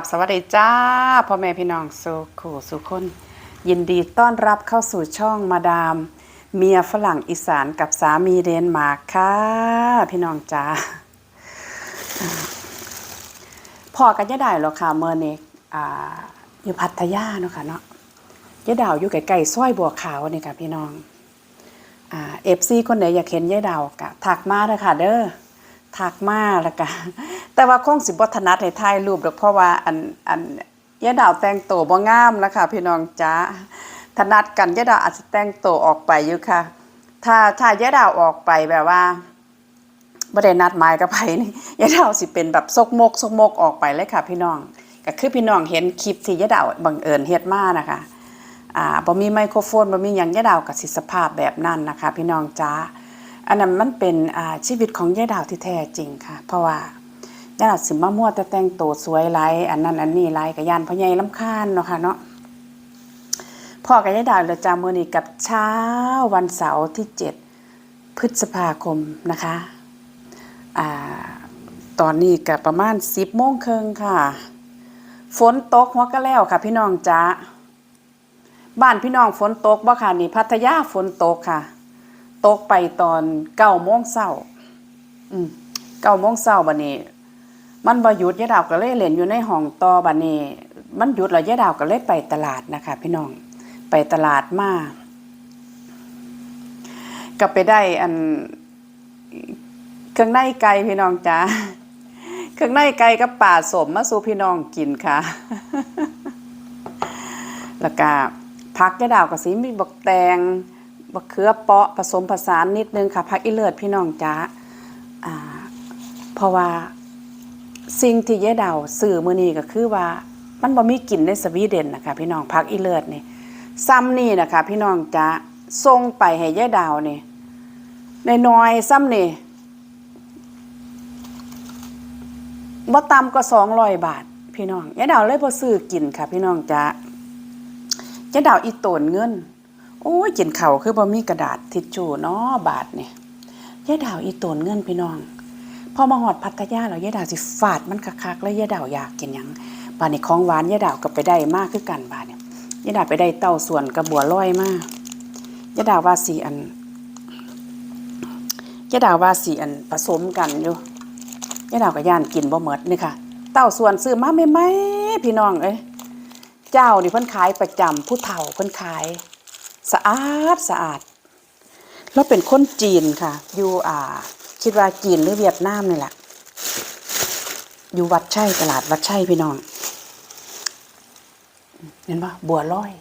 บสวัสดีจ้าพ่อแม่พี่น้องสุขูสุคน ยินดีต้อนรับเข้าสู่ช่องมาดาม เมียฝรั่งอีสานกับสามีเดนมาร์กค่ะพี่น้องจ้าพอกันยะได้หรอค่ะเมื่อนี้อ่าอยู่พัทยาเนาะค่ะเนาะยะดาวอยู่ไกลๆซอยบัวขาวนี่ค่ะพี่น้องเอฟซีคนไหนอยากเห็นยะดาวกะถักมาเด้อค่ะ เด้อ ทักมาแล้วก็แต่ว่าคงสิบ่ถนัดให้ถ่ายรูปดอกเพราะว่าอันอันยะดาวแต่งตัวบ่งามแล้วค่ะพี่น้องจ้าถนัดกันยะดาวอาจจะแต่งตัวออกไปอยู่ค่ะ ถ้าถ้ายะดาวออกไปแบบว่าบ่ได้นัดหมายกับไผนี่ยะดาวสิเป็นแบบซกมกซกมกออกไปเลยค่ะ พี่น้องก็คือพี่น้องเห็นคลิปที่ยะดาวบังเอิญเฮ็ดมานะคะอ่าบ่มีไมโครโฟนบ่มีหยังยะดาวกับสิสภาพแบบนั้นนะคะ พี่น้องจ้า อันนั้นมันเป็นชีวิตของยะดาวที่แท้จริงค่ะ เพราะว่ายะดาวสิมามั่วแต่แต่งตัวสวยหลายอันนั้นอันนี้หลายก็ย่านพ่อใหญ่ลำคาญเนาะค่ะเนาะพ่อกับยะดาวเลยจ้ามือนี้กับเช้าวันเสาร์ที่7พฤษภาคมนะคะอ่าตอนนี้ก็ประมาณ10โมงครึ่งค่ะ ฝนตกหัวก็แล้วค่ะ พี่น้องจ้าบ้านพี่น้องฝนตกบ่ค่ะนี่พัทยาฝนตกค่ะ ตกไปตอนเก้าโมงเช้าอืมเก้าโมงเช้าบัดนี้ มันบ่หยุดยายดาวก็เลยเล่นอยู่ในห้องต่อบัดนี้ มันหยุดแล้วยายดาวก็เลยไปตลาดนะคะ พี่น้อง ไปตลาดมาก็ไปได้อันเครื่องในไก่พี่น้องจ้าเครื่องในไก่กับป่าสมมาสู่พี่น้องกินค่ะ แล้วก็ผักยะดาวกับสีมีบักแตง บักเขือเปาะผสมผสานนิดนึงค่ะผักอีเลิศพี่น้องจ้าเพราะว่าสิ่งที่ยะดาวสื่อมือนี้ก็คือว่ามันบ่มีกลิ่นในสวีเดนนะคะพี่น้องผักอีเลิศนี่ซ้ำนี่นะคะพี่น้องจ้าส่งไปให้ยะดาวนี่ในน้อยซ้ำนี่บ่ต่ำกว่า200บาท พี่น้องยะดาวเลยบ่ซื้อกินค่ะ พี่น้องจ้ายะดาวอีโตนเงิน โอ้ยกินเข่าคือบ่มีกระดาษทิชชู่เนาะบาทเนี่ยยะดาวอีโตนเงินพี่น้อง พอมาหอดพัทยาแล้วยะดาวสิฟาดมันคักๆแล้วยะดาวอยากกินหยังบานี้ของหวานยะดาวก็ไปได้มากคือกันบาดเนี่ยยะดาวไปได้เต้าส่วนกระบัวลอยมากยะดาวว่าสีอันยะดาวว่าสีอันผสมกันอยู่ยะดาวก็ย่านกินบ่หมดนี่ค่ะ เต้าส่วนซื้อมาใหม่ๆพี่น้องเอ้ยเจ้านี่เพิ่นขายประจำผู้เฒ่าเพิ่นขาย สะอาดสะอาด แล้วเป็นคนจีนค่ะ อยู่อ่า คิดว่าจีนหรือเวียดนามนี่แหละ อยู่วัดไชัยตลาดวัดไชัยพี่น้อง เห็นปะบัวลอย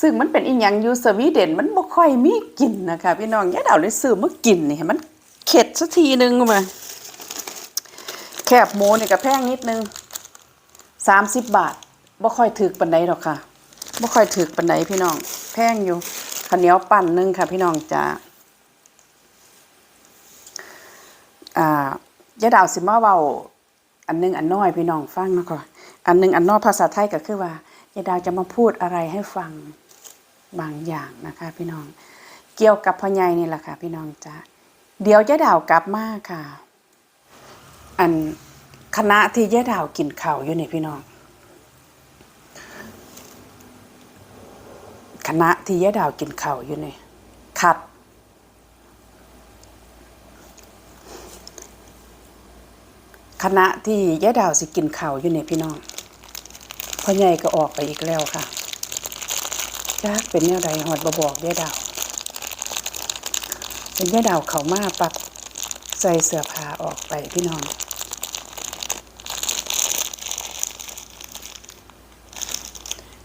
ซึ่งมันเป็นอีหยังอยู่สวีเดน มันบ่ค่อยมีกลิ่นนะคะพี่น้องอย่าเดาเลยซื้อมากินนี่ให้มันเข็ดสักทีนึงมาแคบหมูนี่ก็แพงนิดนึงสามสิบบาทบ่ค่อยถึกปันไดหรอกค่ะ บ่ค่อยถึกปันไดพี่น้อง แพงอยู่ข้าวเหนียวปั่นหนึงค่ะ พี่น้องจ้าอ่ายะดาวสิมาเว้าอันหนึงอันน้อยพี่น้องฟังนะค่ะอันหนึงอันน้อยภาษาไทยก็คือว่ายะดาวจะมาพูดอะไรให้ฟังบางอย่างนะคะ พี่น้อง เกี่ยวกับพ่อใหญ่นี่แหละค่ะ พี่น้องจ้าเดี๋ยวยะดาวกลับมาค่ะ อันคณะที่ยะดาวกินข้าวอยู่นี่พี่น้อง คณะที่ยะดาวกินเข้าอยู่นี่คัด คณะที่ยะดาวสิกินเข้าอยู่นี่พี่น้องพ่อใหญ่ก็ออกไปอีกแล้วค่ะจักเป็นแนวใดหอดบบอกยะดาว เป็นยะดาวเขามาปับใส่เสื้อผ้าออกไปพี่น้อง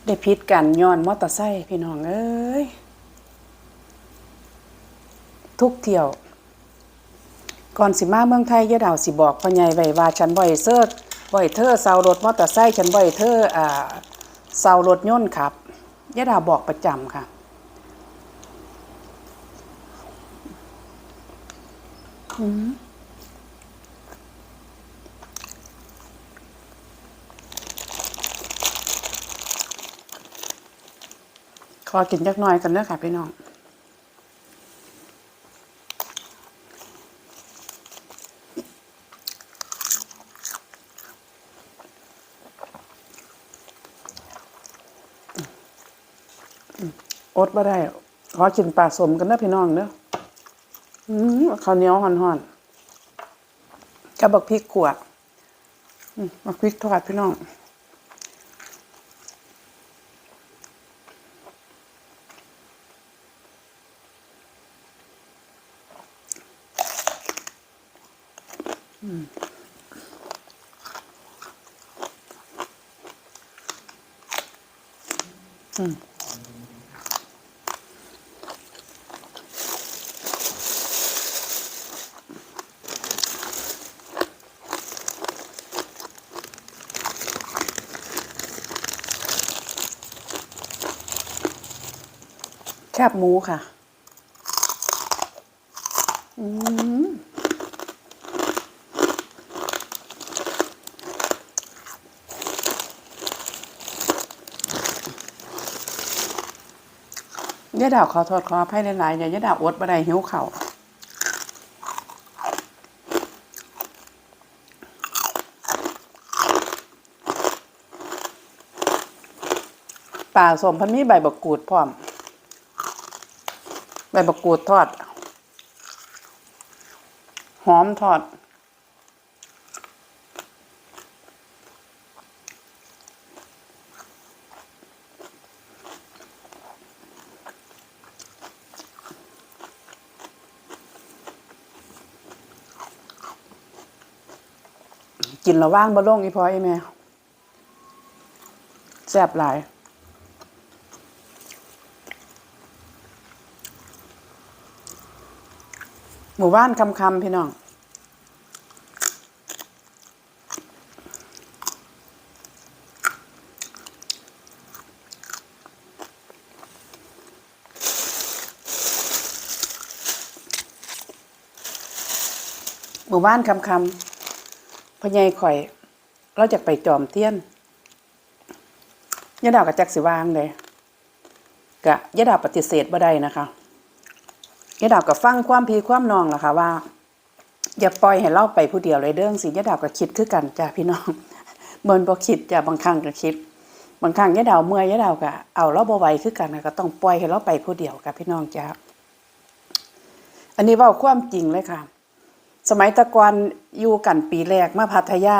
ได้พิษกันย้อนมอเตอร์ไซค์พี่น้องเอ้ย ทุกเที่ยว ก่อนสิมาเมืองไทยยะดาวสิบอกพ่อใหญ่ไว้ว่าฉันบ่อยเซิร์บ่อยเธอเซารถมอเตอร์ไซค์ฉันบ่อยเธออ่าเซารถยนต์ครับยะดาวบอกประจำค่ะข อกินจักหน่อยกันเด้อค่ะพี่น้องอดบ่ได้ ขอกินปลาสมกันนะพี่น้องเนอะอืมข้าวเหนียวห่อนๆกับบักพริกขวดบักพริกทอดพี่น้อง แคบหมูค่ะ อืมยะดาวขอโทษขออภัยหลายๆอย่ายะดาวอดบ่ได้หิวเขาวปลาสมพันมีใบบกกูดพร้อม ใบบักกูดทอด หอมทอด กินระว่างบ่ลงอีพอไอแม่แซ่บหลาย หมู่บ้านคำคำพี่น้อง หมู่บ้านคำคำพ่อใหญ่ข่อย เราจะไปจอมเทียนยะดาวกับจักสิวางเลยกะยะดาวปฏิเสธบ่ได้นะคะ ยดาวกับฟังความพีความนองล่ะค่ะว่า อย่าปล่อยให้เล่าไปผู้เดียวเลยเด้องสิยดาวก็คิดคือกันจ้าพี่น้องเมินบ่คิดจ้าบางครั้งก็คิด บางครั้งยดาวเมื่อยยดาวก็เอาเราบ่ไหวคือกันก็ต้องปล่อยให้เราไปผู้เดียวกับพี่น้องจ้าอันนี้ว้าความจริงเลยค่ะ สมัยตะกอนอยู่กันปีแรกมาพัทยา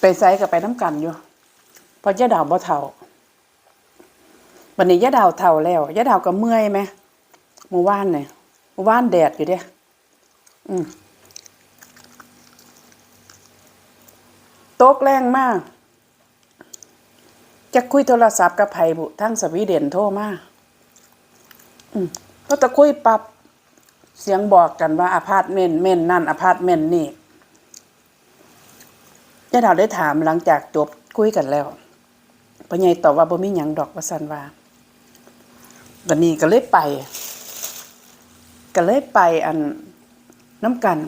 ไปไซกับไปน้ำกันอยู่เพอยะดาวบ่เท่า วันนี้ยะดาวเท่าแล้วยะดาวก็เมื่อยไหมเมื่อวานเนี่ยเมื่อวานแดดอยู่เด้อืมตกแรงมาก จะคุยโทรศัพท์กับไผ่บุทั้งสวีเดนโทรมาอืมก็ตะคุยปรับเสียงบอกกันว่าอพาร์ตเมนต์เมนนั่นอพาร์ตเมนต์นี่ยะดาวได้ถามหลังจากจบคุยกันแล้วพ่อใหญ่ตอบว่าบ่มีหยังดอกว่าซั่นว่า วันนี้ก็เลยไป ก็เลยไปอันน้ำกัน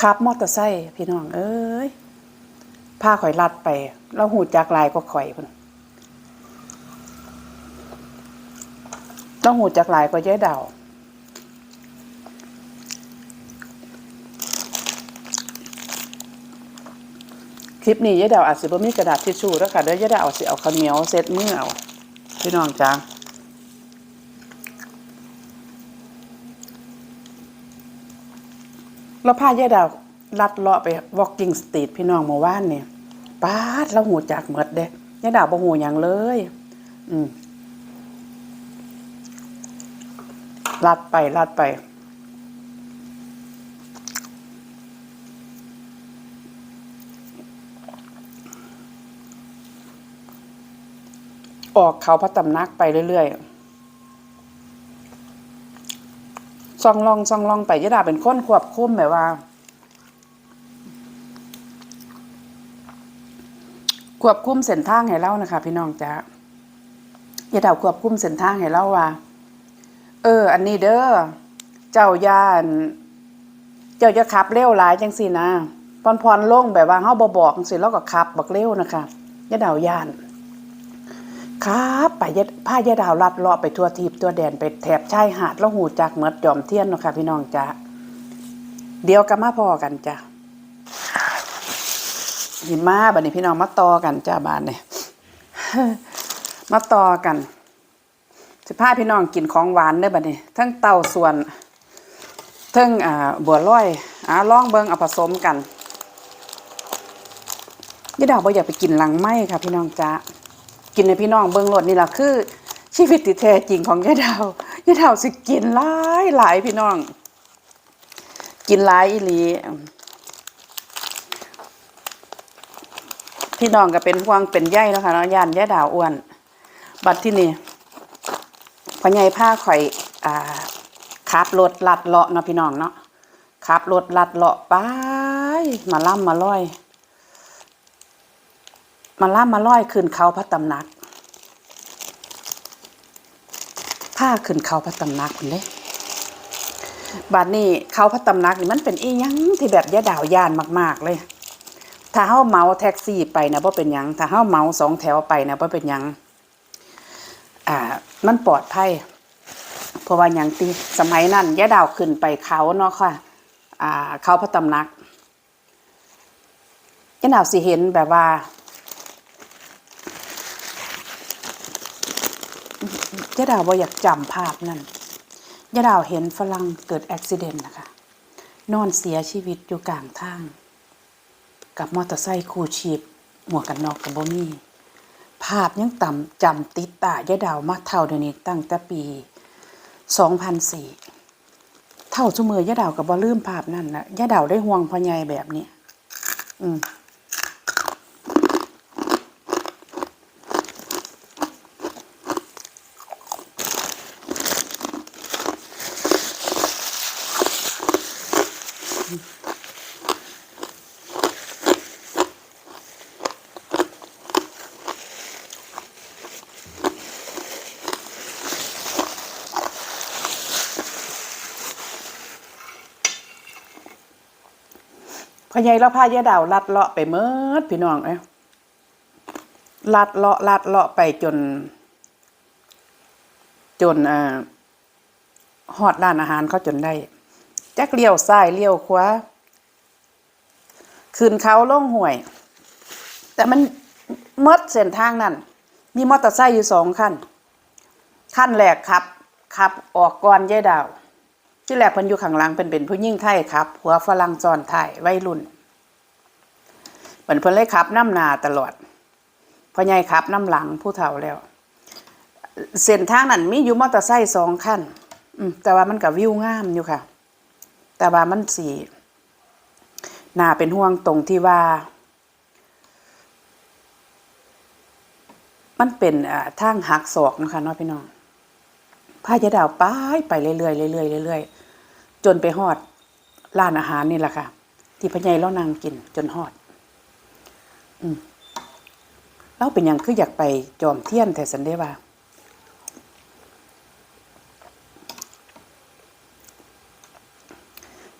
ขับมอเตอร์ไซค์พี่น้อง เอ้ยพาข่อยลัดไปเราหูจักลายก็ข่อยพุ่นเราหูจักลายก็ย้ายดาวคลิปนี้ย้ายดาวอาจสิบ่มีกระดาษทิชชู่แล้วค่ะเดี๋ยวย้ายดาวเอาสิเอาข้าวเหนียวเซ็ตมือเอาพี่น้องจ้า เราพายายดาวลัดเลาะไป walking street พี่น้องเมื่อวานเนี่ยป้าดเราหูจากหมดเด้ยายดาวบ่หูหยังเลย อืมลัดไปลัดไป ออกเขาพระตำนักไปเรื่อยๆ ซองลองซองลองไปยะดาเป็นคนควบคุมแบบว่า ควบคุมเส้นทางให้เรานะคะ พี่น้องจ้ายะดาควบคุมเส้นทางให้เราว่า เออ อันนี้เด้อเจ้าย่านเจ้าจะขับเร็วหลายจังสินะพรพรลงแบบว่าเฮาบ่บอกจังสิแล้วก็ขับบักเร็วนะคะยะดาวย่าน ครับไปยผ้ายะดาวลัดเลาะไปทั่วทิพย์ทั่วแดนไปแถบชายหาดแล้วหูจากเหมือดจอมเทียนเนาะค่ะพี่น้องจ้าเดี๋ยวกับมาพอกันจ้ะหิมาบัดนี้พี่น้องมาต่อกันจ้าบานเนี่ยมาต่อกันสิพาพี่น้องกินของหวานได้บัดนี้ทั้งเต้าส่วนทั้งอ่าบัวลอยอ่าลองเบิงเอาผสมกันยายดาวบ่อยากไปกินหลังไม้ค่ะพี่น้องจ้า กินในพี่น้องเบิ่งรดนี่แหละคือ ชีวิตที่แท้จริงของยายดาวยายดาวสิกินหลายหลายพี่น้อง กินหลายอีหลีพี่น้องก็เป็นห่วงเป็นใยเนาะค่ะเนาะย่านยายดาวอ้วน บัดที่นี่พ่อใหญ่ผ้าข่อยอ่าขับรถลัดเลาะเนาะพี่น้องเนาะขับรถลัดเลาะไปมาล่ำมาล่อย มาล่ำมาล่อยขึ้นเขาพระตำหนักผ้าขึ้นเขาพระตำหนักคนเลยบัดนี้เขาพระตำหนักนี่มันเป็นอีหยังที่แบบยะดาวย่านมาก ๆ เลย ถ้าเฮาเมาแท็กซี่ไปนะบ่เป็นหยัง ถ้าเฮาเมาสองแถวไปนะบ่เป็นหยัง อ่า มันปลอดภัยเพราะว่ายังติสมัยนั้นยะดาวขึ้นไปเขาเนาะค่ะ อ่า เขาพระตำหนักยะดาวสิเห็นแบบว่า ยะดาวบ่อยากจำภาพนั่นยะดาวเห็นฝรั่งเกิดอุบิเหตุนะคะ นอนเสียชีวิตอยู่กลางทาง กับมอเตอร์ไซค์คู่ชีพ หมวกกันน็อกกับบ่มีภาพยังต่ำจำติดตายะดาวมาเท่าเดี๋ยวนี้ตั้งแต่ปี 2004 เท่าชั่วมือยะดาวกับบ่ลืมภาพนั่นนะยะดาวได้ห่วงพ่อใหญ่แบบนี้ อืม ใหญ่เราพายาดาวลัดเลาะไปเมิดพี่น้องเอ้ยลัดเลาะลัดเลาะไปจน จนอ่าฮอดร้านอาหารเขาจนได้จักเลี้ยวซ้ายเลี้ยวขวาขึ้นเขาลงห้วย แต่มันเมดเส้นทางนั้นมีมอเตอร์ไซค์อยู่สองคันขั้นแรกขับขับออกก่อนยายดาว ที่แรกเพิ่นอยู่ข้างหลังเป็นเป็นผู้หญิงไทยครับหัวฝรั่งจอนไทยวัยรุ่นเพิ่นเพิ่นเลยขับน้ำนาตลอดพ่อใหญ่ขับน้ำหลังผู้เฒ่าแล้ว เส้นทางนั้นมีอยู่มอเตอร์ไซค์สองคันแต่ว่ามันก็วิวงามอยู่ค่ะ แต่ว่ามันสีน่าเป็นห่วงตรงที่ว่า มันเป็นอ่าทางหักศอกนะคะเนาะพี่น้อง พายาดาวไปไปเรื่อยๆเรื่อยๆเรื่อยๆจนไปฮอดร้านอาหารนี่แหละค่ะ ที่พญายเรานางกิน จนฮอด อืมเราเป็นยังคืออยากไปจอมเทียนแต่สันเดว่า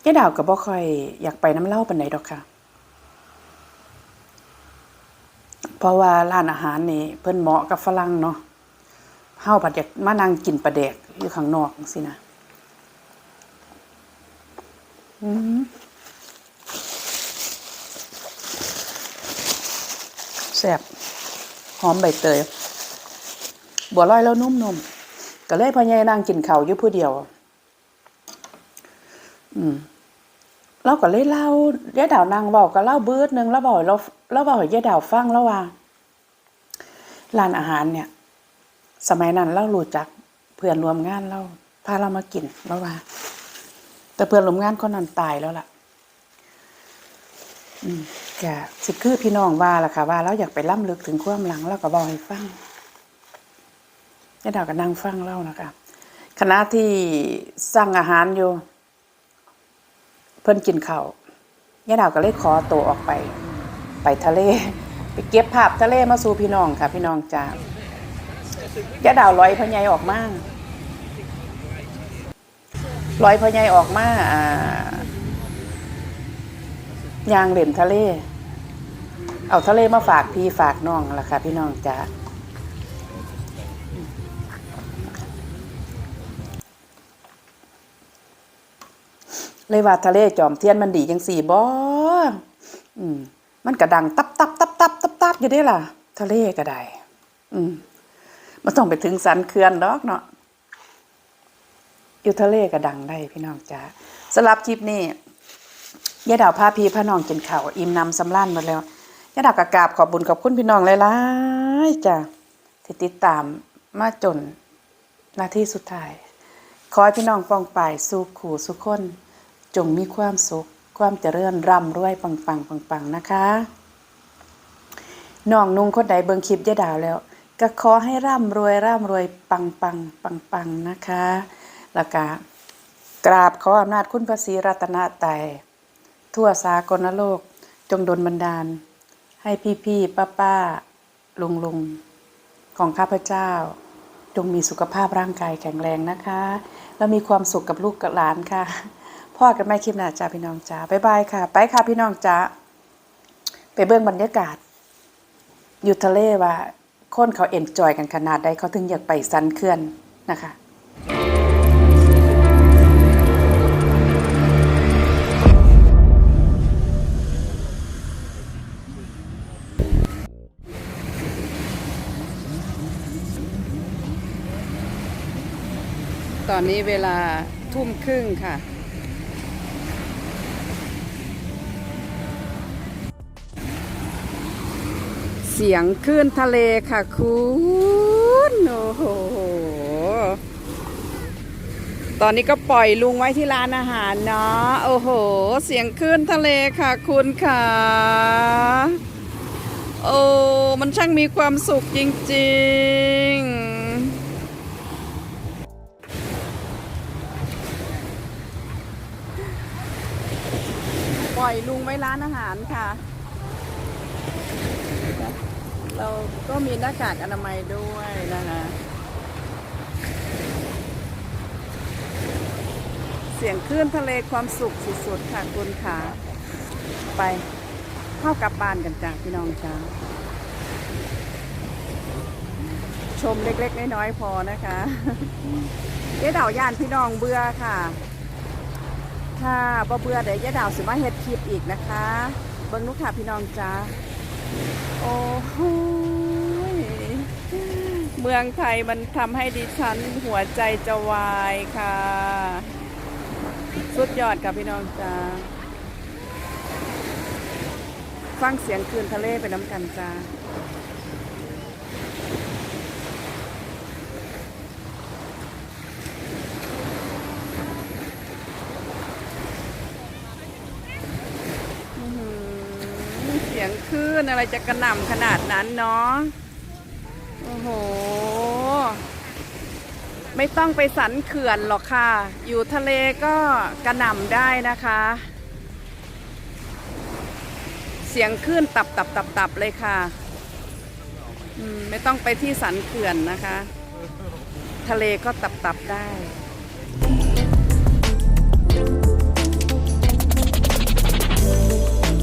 ยายดาวก็บ่ค่อย อยากไปน้ำเล่าปานไหนดอกค่ะ เพราะว่าร้านอาหารนี่เพิ่นเหมาะกับฝรั่งเนาะาผัดอยากมานั่งกินปลาแดกอยู่ข้างนอกสินะอืมแซ่บหอมใบเตยบัวลอยแล้วนุ่มๆก็เลยพ่อใหญ่นั่งกินข้าวอยู่ผู้เดียว อืมเราก็เลยเล่ายาดาวนั่งเว้าก็เล่าเบิดหนึงแล้วบอกเราเราบอกให้ยาดาวฟังแล้วว่าร้านอาหารเนี่ย สมัยนั้นเรารู้จักเพื่อนรวมงานเราพาเรามากินแล้วว่า แต่เพื่อนรวมงานคนนั้นตายแล้วล่ะ อืมกะสิคือพี่น้องว่าล่ะค่ะ ว่าเราอยากไปล่ำลึกถึงความหลังเราก็บอกให้ฟังนี่ดาวก็นั่งฟังเล่านะคะคณะที่สั่งอาหารอยู่ เพิ่นกินข้าวยายดาวก็เลยขอตัวออกไป ไปทะเล ไปเก็บภาพทะเลมาสู่พี่น้องค่ะ พี่น้องจ้า ยะดาวลอยพญายออกมาลอยพญายออกมาอ่ายางเหล่นทะเล เอาทะเลมาฝากพี่ฝากน้องล่ะค่ะ พี่น้องจ้าเลยว่าทะเลจอมเทียนมันดีจังสี่บ่อืม มันก็ดังตับตับตับตับตับตับอยู่ได้ล่ะ ทะเลก็ได้ อืม มันต้องไปถึงสันเขื่อนดอกเนาะอยู่ทะเลก็ดังได้พี่น้องจ้าสำหรับคลิปนี้ยายดาวพาพี่พาน้องกินข้าวอิ่มนำสำราญหมดแล้วยายดาวกระกาบขอบบุญขอบคุณพี่น้องหลายๆจ้ะที่ติดตามมาจนนาทีสุดท้าย ขอให้พี่น้องปองป่ายสู่ขู่สุขคน จงมีความสุข ความเจริญร่ำรวยปังปังปังปังๆนะคะน้องนุ่งคนใดเบิ่งคลิปยายดาวแล้ว ก็ขอให้ร่ำรวยร่ำรวยปังปังปังปังนะคะ แล้วก็กราบขออำนาจคุณพระศรีรัตนตรัยทั่วสากลโลก จงดลบันดาล ให้พี่พี่ป้าป้าลุงลุงๆของข้าพเจ้า จงมีสุขภาพร่างกายแข็งแรงนะคะ แล้วมีความสุขกับลูกกับหลานค่ะ พ่อกันไม่คลิปหน้าจ้าพี่น้องจ้าบ๊ายบายค่ะ ไปค่ะพี่น้องจ้าไปเบื้องบรรยากาศอยู่ทะเลว่า คนเขาเอ็นจอยกันขนาดใดเขาถึงอยากไปสันเขื่อนนะคะตอนนี้เวลาทุ่มครึ่งค่ะ เสียงคลื่นทะเลค่ะคุณโอ้โหตอนนี้ก็ปล่อยลุงไว้ที่ร้านอาหารเนาะโอ้โห เสียงคลื่นทะเลค่ะคุณค่ะโอ้มันช่างมีความสุขจริงๆ ปล่อยลุงไว้ร้านอาหารค่ะ เราก็มีหน้ากากอนามัยด้วยนะคะเสียงคลื่นทะเลความสุขสุดๆค่ะคุณค่ะไปเข้ากลับบ้านกันจ้าพี่น้องจ้าชมเล็กๆน้อยๆพอนะคะเจ๊ดาวย่านพี่น้องเบื่อค่ะ ถ้าบ่เบื่อเดี๋ยวยายดาวสิมาเฮ็ดคลิปอีกนะคะ เบิ่งลูกค่ะพี่น้องจ้า โอ้โหเมืองไทยมันทำให้ดิฉันหัวใจจะวายค่ะ สุดยอดค่ะพี่น้องจ้าฟังเสียงคลื่นทะเลไปน้ำกันจ้า อื้อหื อเสียงคลื่นอะไรจะกระหน่ำขนาดนั้นเนาะโอ้โห ไม่ต้องไปสันเขื่อนหรอกค่ะ อยู่ทะเลก็กระหน่ำได้นะคะ เสียงคลื่นตับตับตับตับเลยค่ะไม่ต้องไปที่สันเขื่อนนะคะ ทะเลก็ตับตับได้